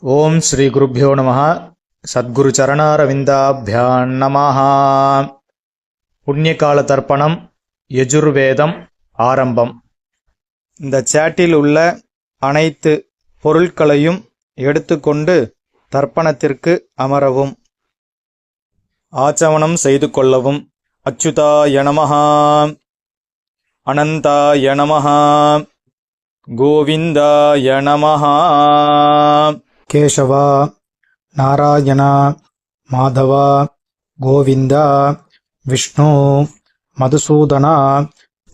ஓம் ஸ்ரீ குருப்பியோ நம சத்குரு சரணாரவிந்தாபியான் நமஹா. புண்ணியகால தர்ப்பணம் யஜுர்வேதம் ஆரம்பம். இந்த சேட்டில் உள்ள அனைத்து பொருட்களையும் எடுத்துக்கொண்டு தர்ப்பணத்திற்கு அமரவும் ஆச்சமனம் செய்து கொள்ளவும். அச்சுதாய நமஹா. அனந்தாய நமஹா. கோவிந்தாய நமஹா. கேசவா நாராயணா மாதவா கோவிந்தா விஷ்ணு மதுசூதனா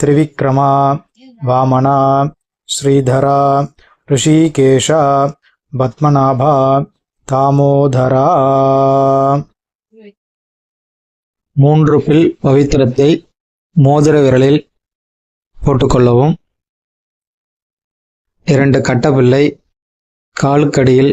திரிவிக்ரமா வாமனா ஸ்ரீதரா ரிஷிகேஷா பத்மநாபா தாமோதரா மூன்று பில் பவித்திரத்தை மோதிர விரலில் போட்டுக்கொள்ளவும். இரண்டு கட்டபில்லை காலுக்கடியில்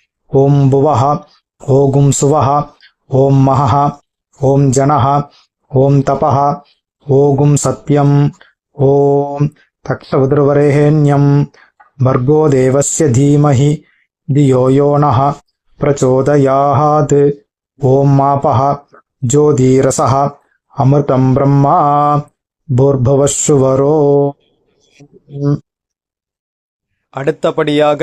ஓம் புவः ஓகும் சுவः ஓம் மகः ஓம் ஜனः ஓம் தபः ஓகும் சத்யம் ஓம் தக்ஷவுதிர்வரேண்யம் भर्गो देवस्य धीमहि धियो यो नः प्रचोदयात् ॐ मापः ज्योतिरसः अमृतं ब्रह्मा भूर्भुवस्सुवरो அடுத்தபடியாக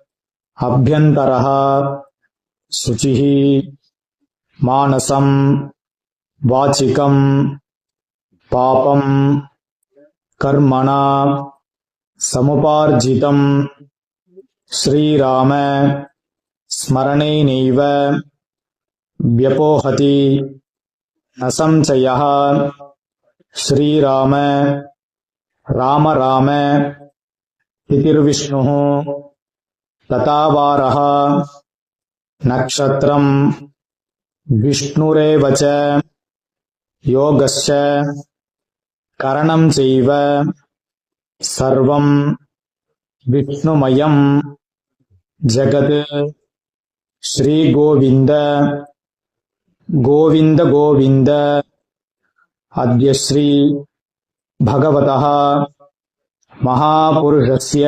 அபியந்தரா சுச்சிஹி மானசம் வாச்சிகம் பாபம் கர்மணா சமுபார்ஜிதம் ஸ்ரீராம ஸ்மரணேனைவ வியபோஹதி நசம்சய ஸ்ரீராம ராம ராம இதிர்விஷ்ணு लतावारः नक्षत्रम् विष्णुरेव च योगश्च करणम् चैव। सर्वं विष्णुमयं जगत्। श्रीगोविन्द गोविन्द गोविन्द। अद्य श्री भगवतः महापुरुषस्य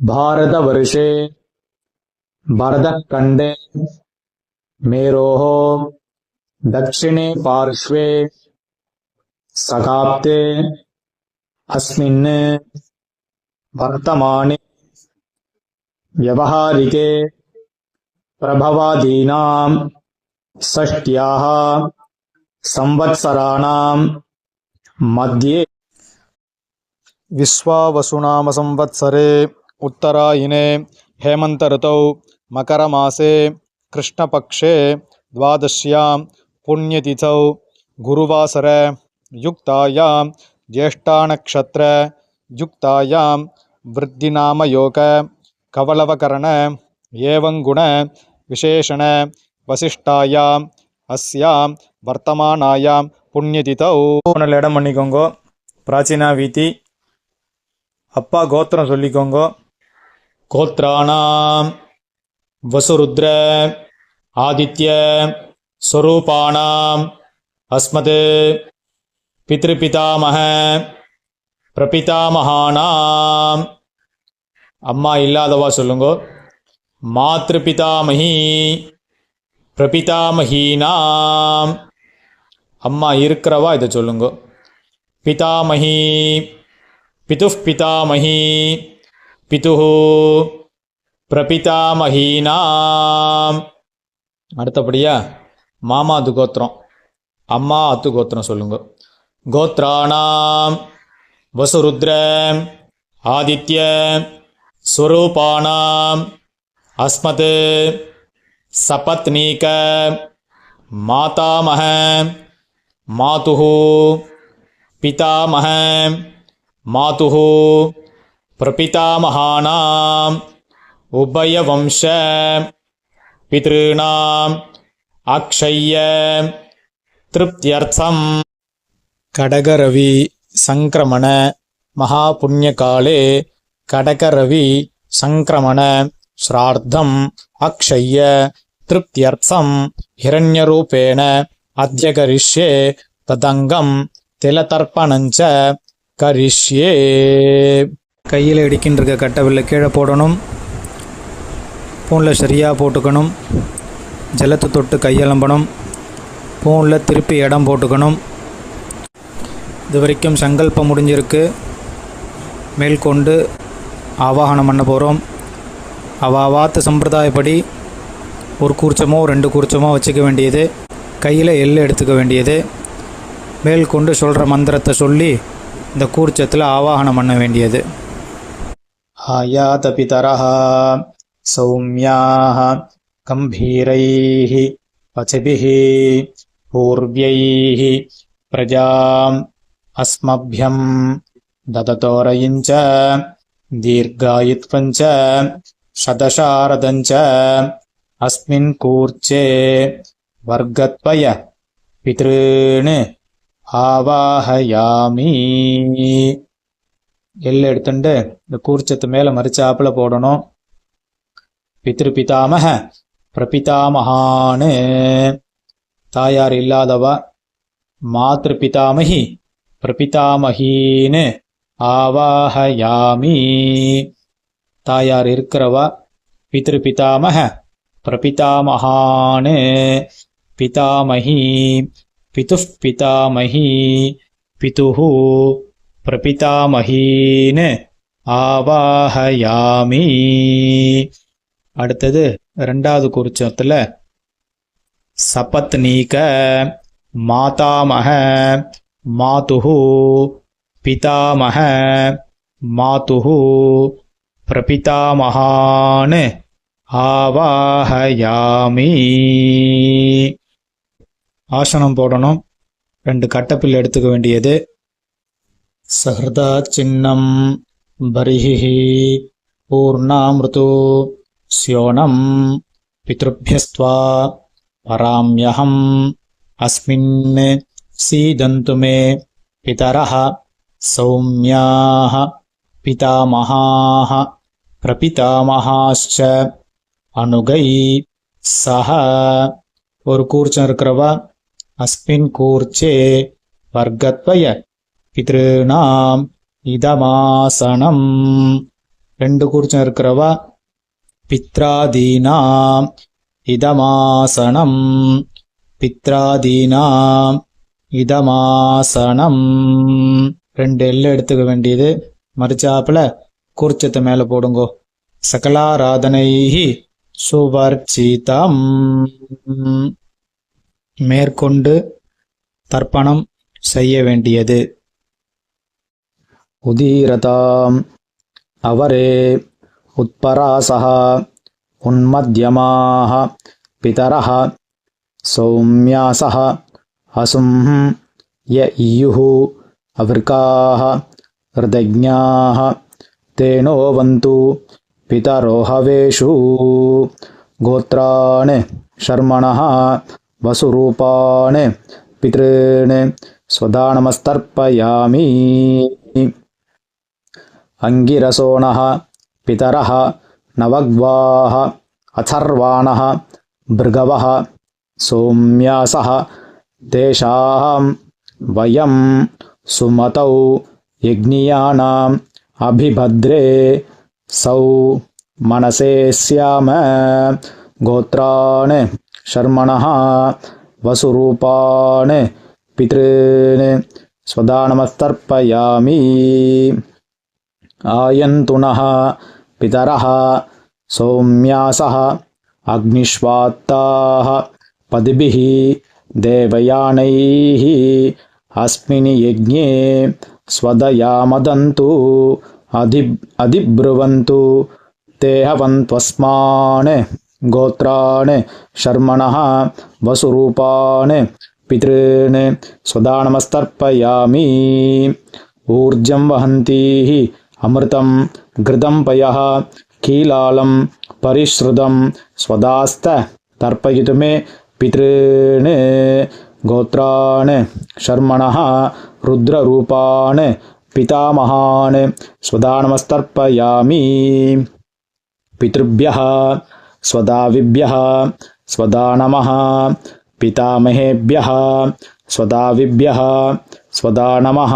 भारतवर्षे भरतखण्डे मेरोः दक्षिणे पार्श्वे सकाप्ते अस्मिन् वर्तमाने व्यवहारिके प्रभवादीनां षष्ट्याः संवत्सराणां मध्ये विश्वावसुनामसंवत्सरे उत्तरायिने हेमन्तऋतौ मकरमासे कृष्णपक्षे द्वादश्यां पुण्यतिथौ गुरुवासर युक्तायां ज्येष्ठानक्षत्र युक्तायां वृद्धिनामयोग कवलवकरण एवङ्गुण विशेषण வசிஷ்டாயாம் அஸ்யாம் வர்த்தமானாயாம் புண்ணியதிதௌ நல்ல இடம் பண்ணிக்கோங்க பிராச்சீனா வீதி அப்பா கோத்திரம் சொல்லிக்கோங்க கோத்ராணாம். வசுருத்ர ஆதித்ய ஸ்வரூபாணாம் அஸ்மது பித்ருபிதாமக பிரபிதாமகானாம் அம்மா இல்லாதவா சொல்லுங்கோ. மாத்ருபிதாமகி பிரபிதாமகீனாம் அம்மா இருக்கிறவா இதை சொல்லுங்கோ. பிதாமகி பிதுஃபிதாமகி பிதுः பிரபிதாமஹீனாம் அடுத்தபடியா மாமாது கோத்திரம். அம்மா அத்து கோத்திரம் சொல்லுங்க. கோத்ராணாம். வசுருத்ர ஆதித்ய. ஸ்வரூபானாம் அஸ்மத். சபத்னீக மாதாமக. மாதுः பிதாமக. மாதுः பிரபிதாமகானாம் உபயவம்ச பிதॄணாம் அக்ஷய திருப்தியர்த்தம் கடகரவி சங்கிரமண மகாபுண்ணியகாலே கடகரவி சங்கிரமண ஸ்ரார்த்தம் அக்ஷய திருப்தியர்த்தம் ஹிரண்யரூபேண அத்தியகரிஷ்யே ததங்கம் திலதர்ப்பணஞ்ச கரிஷ்யே। கையில் இடிக்கின்ற கட்டவில்லை. கீழே போடணும். பூனில் சரியாக போட்டுக்கணும். ஜலத்தை தொட்டு கையெலம்பணும். பூனில் திருப்பி இடம் போட்டுக்கணும். இது வரைக்கும் சங்கல்பம் முடிஞ்சிருக்கு. மேற்கொண்டு ஆவாகனம் பண்ண போகிறோம். அவாவாத்து சம்பிரதாயப்படி ஒரு கூர்ச்சமோ ரெண்டு கூர்ச்சமோ வச்சுக்க வேண்டியது. கையில் எள்ளு எடுத்துக்க வேண்டியது. மேற்கொண்டு சொல்கிற மந்திரத்தை சொல்லி இந்த கூர்ச்சத்தில் ஆவாகனம் பண்ண வேண்டியது. आयातपितरः सौम्याः गम्भीरैः पथिभिः पूर्व्यैः प्रजाम् अस्मभ्यम् ददतोरयिम् च दीर्घायित्वम् च शतशारदम् च अस्मिन्कूर्चे वर्गत्वय पितॄन् आवाहयामि। எள்ளு எடுத்துட்டு இந்த கூர்ச்சத்து மேலே ஆப்பில் போடணும். பித்ரு பிதாமக பிரபிதாமகான்னு தாயார் இல்லாதவா மாத்ரு பிதாமகி பிரபிதாமகின்னு ஆவாஹயாமி. தாயார் இருக்கிறவா பித்ரு பிதாமக பிரபிதாமகான்னு பிதாமகி பிதுஃப் பிதாமகி பிதுஹூ பிரபிதாமகீன்னு ஆவாஹயாமி. அடுத்தது ரெண்டாவது குறிச்சத்தில் சபத்னீக மாதாமக மாதுஹு பிதாமக மாதுஹு பிரபிதாமகான்னு ஆவாஹயாமி. ஆசனம் போடணும். ரெண்டு கட்டப்பில் எடுத்துக்க வேண்டியது सहृदाचिन्नं बर्हिः पूर्णामृतो स्योणं पितृभ्यस्त्वा पराम्यहम् अस्मिन् सीदन्तु मे पितरः सौम्याः पितामहाः ప్రపితామహాశ్చ అనుగై సహ ஒரு கூர்ச்சம் இருக்கிறவா அஸ்மின் கூர்ச்சே வர்க்கத்வய பித்ருணாம் இதமாசனம். ரெண்டு கூர்ச்சம் இருக்கிறவா? பித்ராதீனாம் இதமாசனம். பித்ராதீனாம் இதமாசனம். ரெண்டு எல்லு எடுத்துக்க வேண்டியது. மறிச்சாப்புல கூர்ச்சத்தை மேல போடுங்கோ. சகலாராதனைஹி சுவர்ச்சிதம். மேற்கொண்டு தர்ப்பணம் செய்ய வேண்டியது. उदीरताम्। अवरे उत्परासः उन्मध्यमाः पितरः सौम्यासः असुंः य इयुः अवृकाः हृदज्ञाः तेनोवन्तु पितरोहवेषु गोत्राणि शर्मणः वसुरूपाणि पितॄन् स्वदानमस्तर्पयामि। अङ्गिरसोणः पितरः नवग्वाः अथर्वाणः भृगवः सोम्यासः तेषां वयं सुमतौ यज्ञियानाम् अभिभद्रे सौ मनसे स्याम गोत्रान् शर्मणः वसुरूपान् पितॄन् स्वदानमस्तर्पयामि आयन्तु नः पितरः सौम्यासः अग्निष्वात्ताः पदिभिः देवयानैः अस्मिन् यज्ञे स्वदयामदन्तु अधि अधिब्रुवन्तु ते हवन्त्वस्मान् गोत्रान् शर्मणः वसुरूपान् पितॄन् स्वदानमस्तर्पयामि ऊर्जं वहन्तीः अमृतं घृतं पयः कीलालं परिश्रुतं स्वदास्त तर्पयितु मे पितॄन् गोत्रान् शर्मणः रुद्ररूपान् पितामहान् स्वदानमस्तर्पयामि। पितृभ्यः स्वदाविभ्यः स्वदानमः पितामहेभ्यः स्वदाविभ्यः स्वदानमः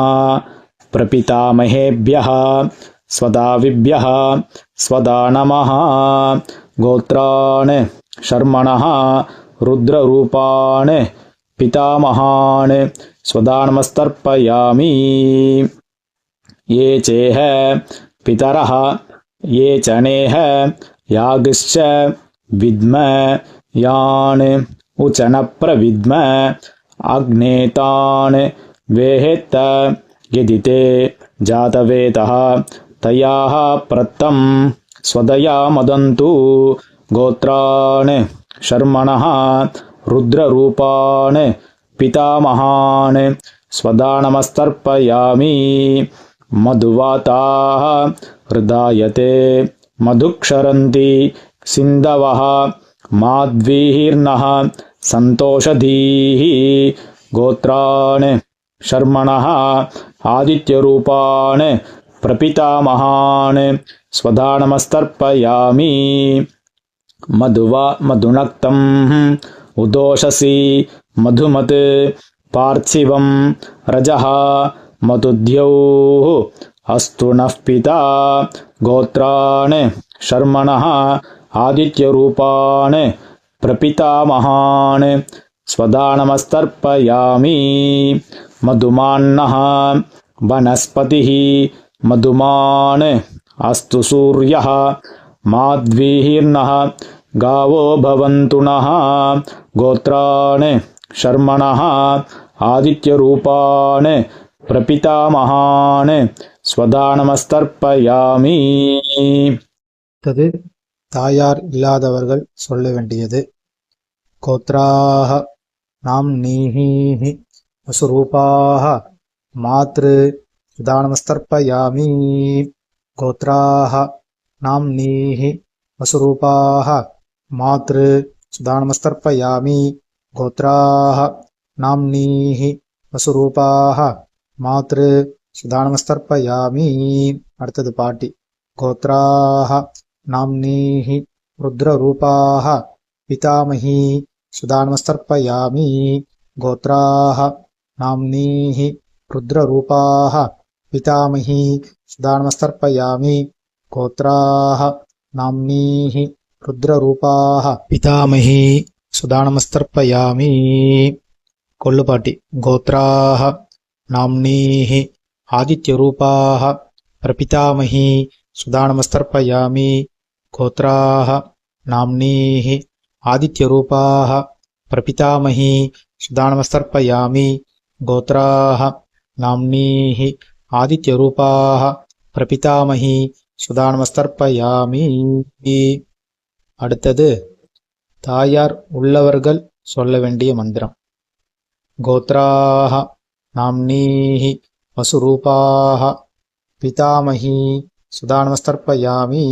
प्रपितामहेभ्यः स्वदाविभ्यः स्वदानमः गोत्रान् शर्मणः रुद्ररूपान् पितामहान् स्वदानमस्तर्पयामि। ये चेह पितरः ये चनेह यागिश्च विद्म यान् उचनप्रविद्म अग्नेतान् वेहेत्त यदि ते जातवेदः तयाः प्रत्तं स्वदया मदन्तु। गोत्रान् शर्मणः रुद्ररूपान् पितामहान् स्वदानमस्तर्पयामि। मधुवाताः हृदायते मधुक्षरन्ति सिन्धवः माध्वीर्नः सन्तोषधीः। गोत्रान् शर्मणः आदित्यरूपान् प्रपितामहान् स्वदानमस्तर्पयामि मधुवा मधुनक्तं उदोषसि मधुमत् पार्थिवं रजः मधुद्यौः अस्तु नः पिता गोत्रान् शर्मणः आदित्यरूपान् प्रपितामहान् स्वदानमस्तर्पयामि मधुमान्नः वनस्पतिः मधुमान् अस्तु सूर्यः माध्वीर्नः गावो भवन्तु नः गोत्रान् शर्मणः आदित्यरूपान् प्रपितामहान् स्वदानमस्तर्पयामि அடுத்தது தாயார் இல்லாதவர்கள் சொல்ல வேண்டியது கோத்ராக நாம் நீஹீஹி வசுரூபாக மாத்ரு சுதானமஸ்தர்ப்பயாமி கோத்ராக நாம் நீஹி வசுரூபாக மாத்ரு சுதானமஸ்தர்ப்பயாமி கோத்ராக நாம் நீஹி வசுரூபாக மாத்ரு சுதானமஸ்தர்ப்பயாமி அடுத்தது பாட்டி गोत्राः नाम्नीः रुद्ररूपाः पितामही सुदानमस्तर्पयामि गोत्राः नाम्नीहि रुद्ररूपाः, पितामही सदाणमसर्पयामि गोत्राः नाम्नीहि रुद्ररूपाः, पितामही सुदाणमस्तर्पयामि कोल्लुपाटि, गोत्राः, नाम्नीः आदित्यरूपाः, प्रपितामही सुदाणमस्तर्पयामि गोत्राः, नाम्नीः आदित्यरूपाः, प्रपितामही सुदाणमस्तर्पयामि गोत्राः नाम्नीः आदित्यरूपाः பிரபிதாமகி சுதானமஸ்தர்ப்பயாமி அடுத்தது தாயார் உள்ளவர்கள் சொல்ல வேண்டிய மந்திரம் கோத்ராக நாம்னீஹி வசுரூபாக பிதாமகி सुदानमस्तर्पयामि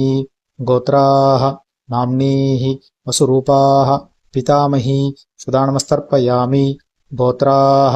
गोत्राः नाम्नीः वसुरूपाः पितामही सुदानमस्तर्पयामि गोत्राः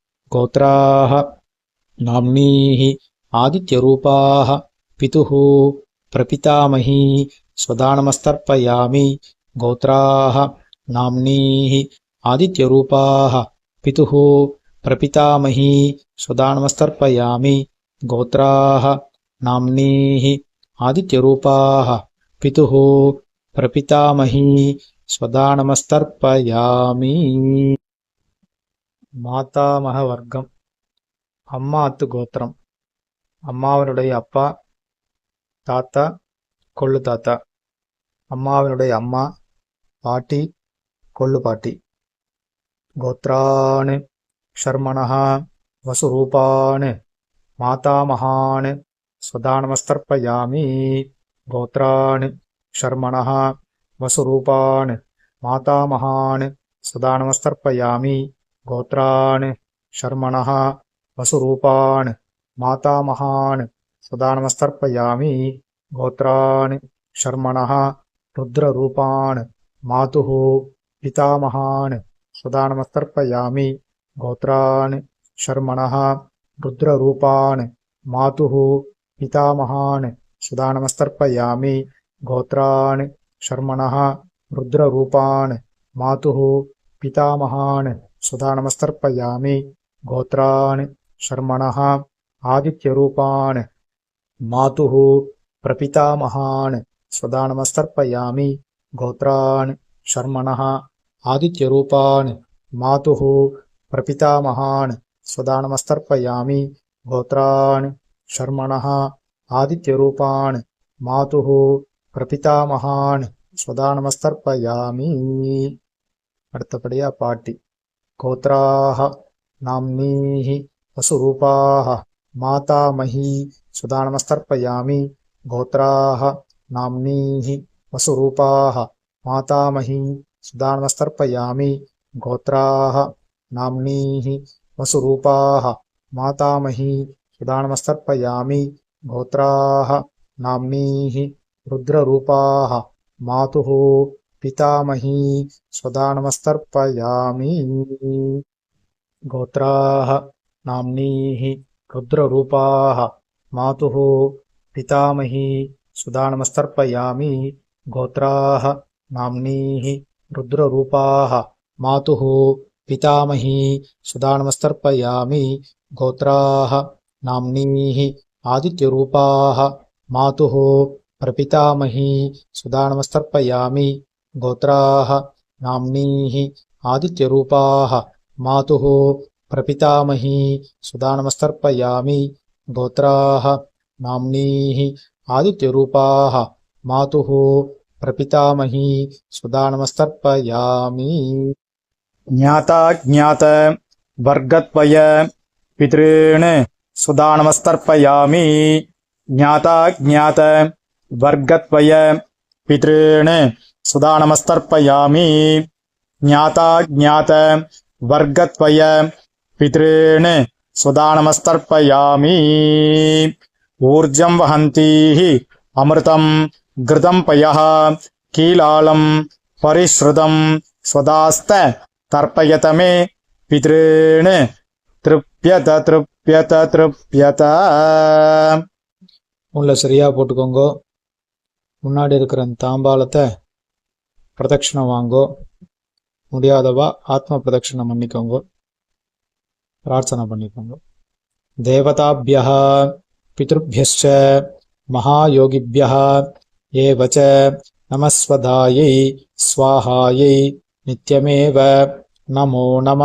గోత్రాः నామ్నీः ఆదిత్యరూపాः పితుః ప్రపితామహీ స్వదానమస్తర్పయామి గోత్రాः నామ్నీः ఆదిత్యరూపాः పితుః ప్రపితామహీ స్వదానమస్తర్పయామి గోత్రాः నామ్నీः ఆదిత్యరూపాः పితుః ప్రపితామహీ స్వదానమస్తర్పయామి மாதாமக வர்க்கம் அம்மாத்து கோத்திரம். அம்மாவனுடைய அப்பா தாத்தா கொள்ளு தாத்தா. அம்மாவினுடைய அம்மா பாட்டி கொள்ளு பாட்டி. கோத்ரான் ஷர்மணா வசுரூபான் மாதாமகான் சுதானமஸ்தர்ப்பயாமி கோத்ரான் ஷர்மணா வசுரூபான் மாதாமகான் சதானமஸ்தர்ப்பயாமி ගෝත්‍රාණ ශර්මණහ වසුරූපාණ මාතාමහාන සදානමස්තර්පයාමි. ගෝත්‍රාණ ශර්මණහ රුද්‍රරූපාණ මාතුහු පිතාමහාන සදානමස්තර්පයාමි. ගෝත්‍රාණ ශර්මණහ රුද්‍රරූපාණ මාතුහු පිතාමහාන සදානමස්තර්පයාමි. ගෝත්‍රාණ ශර්මණහ රුද්‍රරූපාණ මාතුහු පිතාමහාන गोत्रान् शर्मणः रुद्ररूपान् मातुः पितामहान् सुधा नमस्तर्पयामि गोत्रान् शर्मणः आदित्यरूपान् मातुः प्रपितामहान् स्वदा नमस्तर्पयामि गोत्रान् शर्मणः आदित्यरूपान् मातुः प्रपितामहान् स्वदा नमस्तर्पयामि गोत्रान् शर्मणः आदित्यरूपान् मातुः प्रपितामहान् स्वदा नमस्तर्पयामि அடுத்தபடியா பாட்டி गोत्राः नाम्नीः वसुरूपाः मातामही सुदानमस्तर्पयामि गोत्राः नाम्नीः वसुरूपाः मातामही सुदानमस्तर्पयामि गोत्राः नाम्नीः वसुरूपाः मातामही सुदानमस्तर्पयामि गोत्राः नाम्नीः रुद्ररूपाः मातुः పితామహీ స్వదానమస్తర్పయామి గోత్రా నామ్నీ రుద్రరూపా మాతు పితామహీ సుదానమస్తర్పయామి గోత్రా నామ్నీ రుద్రరూపా మాతు పితామహీ సుదానమస్తర్పయామి గోత్రా నామ్నీ ఆదిత్యరూపా మాతు ప్రపితామహీ సుదానమస్తర్పయామి गोत्राः नाम्नीः आदित्यरूपाः मातुः प्रपितामही सुधा नमस्तर्पयामि गोत्राः नाम्नीः आदित्यरूपाः मातुः प्रपितामही सुधा नमस्तर्पयामि ज्ञाता ज्ञात वर्गत्वय पितॄन् सुधा नमस्तर्पयामि ज्ञाता ज्ञात वर्गत्वय पितॄन् सुधा नमस्तर्पयामि ज्ञाता ज्ञात वर्गत्वय पितॄन् सुधा नमस्तर्पयामि ऊर्जं वहन्तीः अमृतं घृतं पयः कीलालं परिश्रुतं स्वदास्त तर्पयत मे पितॄन् तृप्यत तृप्यत तृप्यत உள்ள சரியா போட்டுக்கோங்க முன்னாடி இருக்கிற அந்த தாம்பாளத்தை பிரதட்சிணம் வாங்கோ. முடியாதவா ஆத்ம பிரதட்சிணம் பண்ணிக்கோங்க. பிரார்த்தனை பண்ணிக்கோங்க. தேவதாபியா பிதபியச்ச மகாயோகிபியா ஏவச்ச நமஸ்வதாயை ஸ்வாஹாயை நித்யமேவ நமோ நம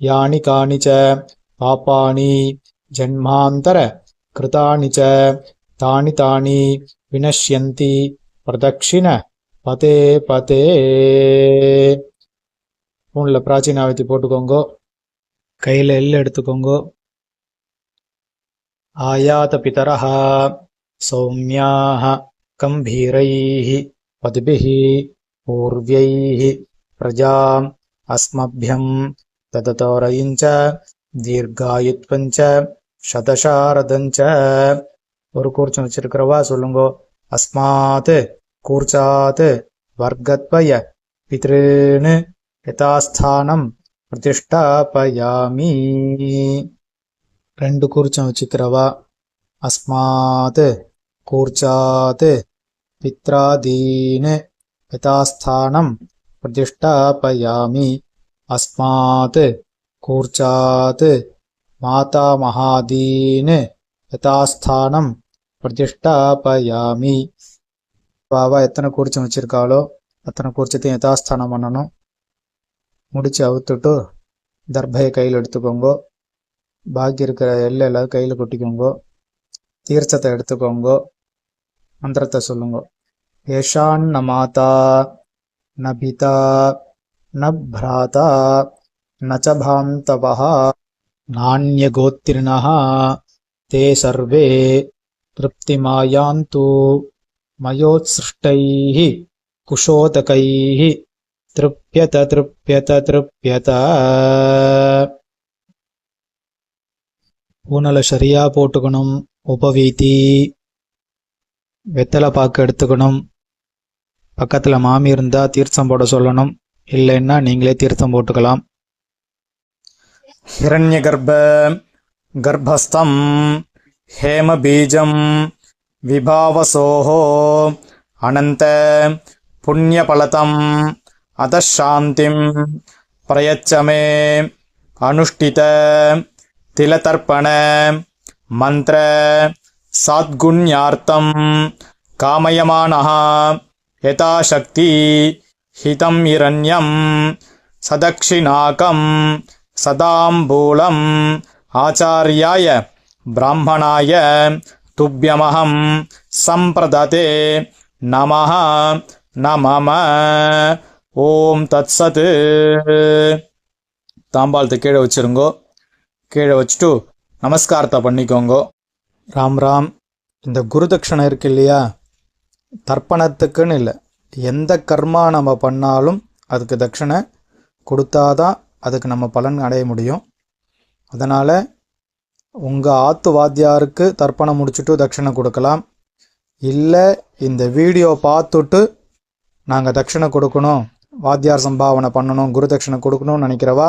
யானி காணி ச பாப்பாணி ஜன்மாந்தர கிருதாணி ச தானி தானி வினஷ்யந்தி பிரதட்சிண பதே பதே ஃபோனில் பிராச்சீனாவத்தி போட்டுக்கோங்க. கையில் எல் எடுத்துக்கோங்க. ஆயாத பிதரஹா சௌமியாக கம்பீரைஹி பதுபிஹி பூர்வியைஹி பிரஜாம் அஸ்மபியம் தததோரையிஞ்ச தீர்காயுத்வஞ்ச சதசாரதஞ்ச ஒரு கூர்ச்சம் வச்சிருக்கிறவா சொல்லுங்கோ. அஸ்மாத் कूर्चात् वर्गद्वय पितॄन् यथास्थानं प्रतिष्ठापयामि। रण्डुकूर्चनु चित्र वा अस्मात् कूर्चात् पित्रादीन् यथास्थानं प्रतिष्ठापयामि। अस्मात् कूर्चात् मातामहादीन् यथास्थानं प्रतिष्ठापयामि। பாபா எத்தனை கூர்ச்சம் வச்சிருக்காளோ அத்தனை கூர்ச்சத்தையும் யதாஸ்தானம் பண்ணணும் முடிச்சு அவுத்துட்டு தர்பையை கையில் எடுத்துக்கோங்கோ பாக்கி இருக்கிற எல்லை எல்லாரும் கையில் கொட்டிக்கோங்கோ தீர்த்தத்தை எடுத்துக்கோங்கோ மந்திரத்தை சொல்லுங்க ஏஷான் ந மாதா ந பிதா ந பிராதா ந ச பாந்தவः नान्यगोत्रिणः ते सर्वे तृप्तिमायान्तु मयोत्सृष्टैः कुशोदकैः तृप्यत तृप्यत तृप्यत பூனலை சரியா போட்டுக்கணும் உபவீதி வெத்தலை பாக்கு எடுத்துக்கணும் பக்கத்துல மாமி இருந்தா தீர்த்தம் போட சொல்லணும் இல்லைன்னா நீங்களே தீர்த்தம் போட்டுக்கலாம் हिरण्यगर्भ गर्भस्थं हेमबीजं विभावसोः விபாவசோஹோ அனந்த புண்ணியபலதம் அதாந்திம் பிரயச்சமே அனுஷ்டித திலதர்ப்பண மந்திர சாத்குண்யார்த்தம் காமயமானः யதாசக்தி ஹிதம் இரண்யம் சதக்ஷிணாகம் சதாம்பூலம் ஆச்சாரியாய பிராமணாய துப்பியமகம் சம்பிரததே நமஹ நமம ஓம் தத் சத்து தாம்பாளத்தை கீழே வச்சுருங்கோ. கீழே வச்சுட்டு நமஸ்காரத்தை பண்ணிக்கோங்கோ. ராம் ராம். இந்த குருதட்சணை இருக்கு இல்லையா? தர்ப்பணத்துக்குன்னு இல்லை. எந்த கர்மா நம்ம பண்ணாலும் அதுக்கு தட்சணை கொடுத்தாதான் அதுக்கு நம்ம பலன் அடைய முடியும். அதனால் உங்கள் ஆத்து வாத்தியாருக்கு தர்ப்பணம் முடிச்சுட்டு தட்சிணை கொடுக்கலாம். இல்லை இந்த வீடியோ பார்த்துட்டு நாங்கள் தட்சணை கொடுக்கணும் வாத்தியார் சம்பாவனை பண்ணணும் குரு தட்சிணை கொடுக்கணும்னு நினைக்கிறவா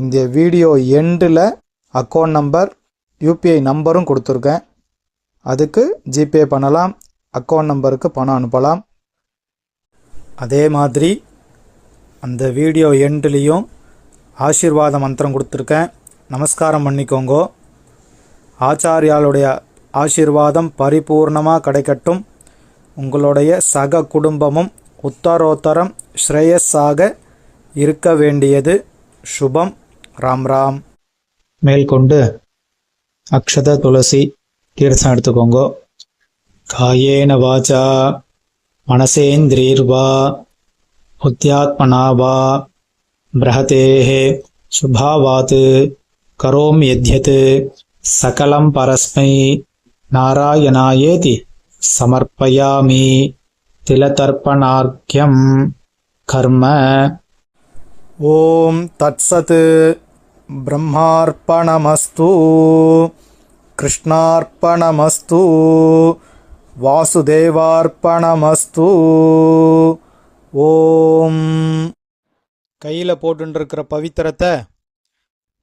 இந்த வீடியோ எண்டில் அக்கௌண்ட் நம்பர் யூபிஐ நம்பரும் கொடுத்துருக்கேன். அதுக்கு ஜிபே பண்ணலாம் அக்கௌண்ட் நம்பருக்கு பணம் அனுப்பலாம். அதே மாதிரி அந்த வீடியோ எண்ட்லேயும் ஆசீர்வாத மந்திரம் கொடுத்துருக்கேன். நமஸ்காரம் பண்ணிக்கோங்கோ. ஆச்சாரியாளுடைய ஆசீர்வாதம் பரிபூர்ணமாக கிடைக்கட்டும். உங்களுடைய சக குடும்பமும் உத்தரோத்தரம் ஸ்ரேயஸாக இருக்க வேண்டியது. சுபம். ராம் ராம். மேல்கொண்டு அக்ஷத துளசி தீர்த்தம் எடுத்துக்கோங்க. காயேன வாச்சா மனசேந்திரீர்வா புத்தியாத்மனா வா சுபாவாத்து கரோம் எத்யத்து சகலம் பரஸ்மை நாராயணாயேதி சமர்ப்பயாமி திலதர்ப்பணார்க்கியம் கர்ம ॐ तत्सत् ब्रह्मार्पणमस्तु कृष्णार्पणमस्तु वासुदेवार्पणमस्तु ॐ கையில் போட்டுருக்கிற பவித்திரத்தை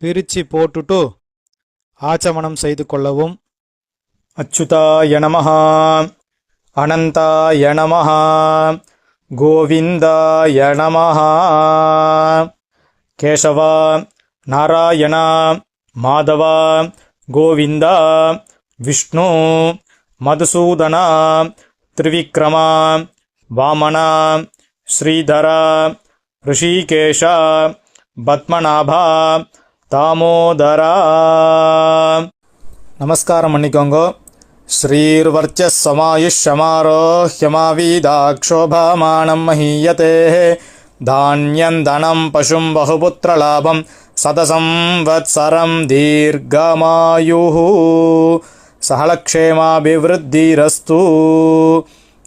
பிரித்து போட்டுட்டு ஆச்சமனம் செய்து கொள்ளவும். அச்சுதாய நமஹா. அனந்தாய நமஹா. கோவிந்தாய நமஹா. கேசவா நாராயணா மாதவா கோவிந்தா விஷ்ணு மதுசூதனா திரிவிக்ரமா வாமனா ஸ்ரீதரா ரிஷிகேஷா பத்மநாபா தாமோதரா. நமஸ்காரம் பண்ணிக்கோங்க. ஸ்ரீர்வர்ச்சமாயுஷமாரோஹ்யமாவீதாக்ஷோபாமானம் மஹீயதே. தானியந்தனம் பசும் பகுபுத்திரலாபம் சதசம் வத்சரம் தீர்க்கமாயு சகலக்ஷேமாபிவிருத்திரஸ்து.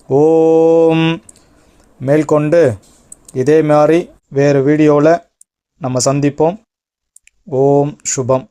ஓம். மேற்கொண்டு இதே மாதிரி வேறு வீடியோவில் நம்ம சந்திப்போம். ఓం శుభం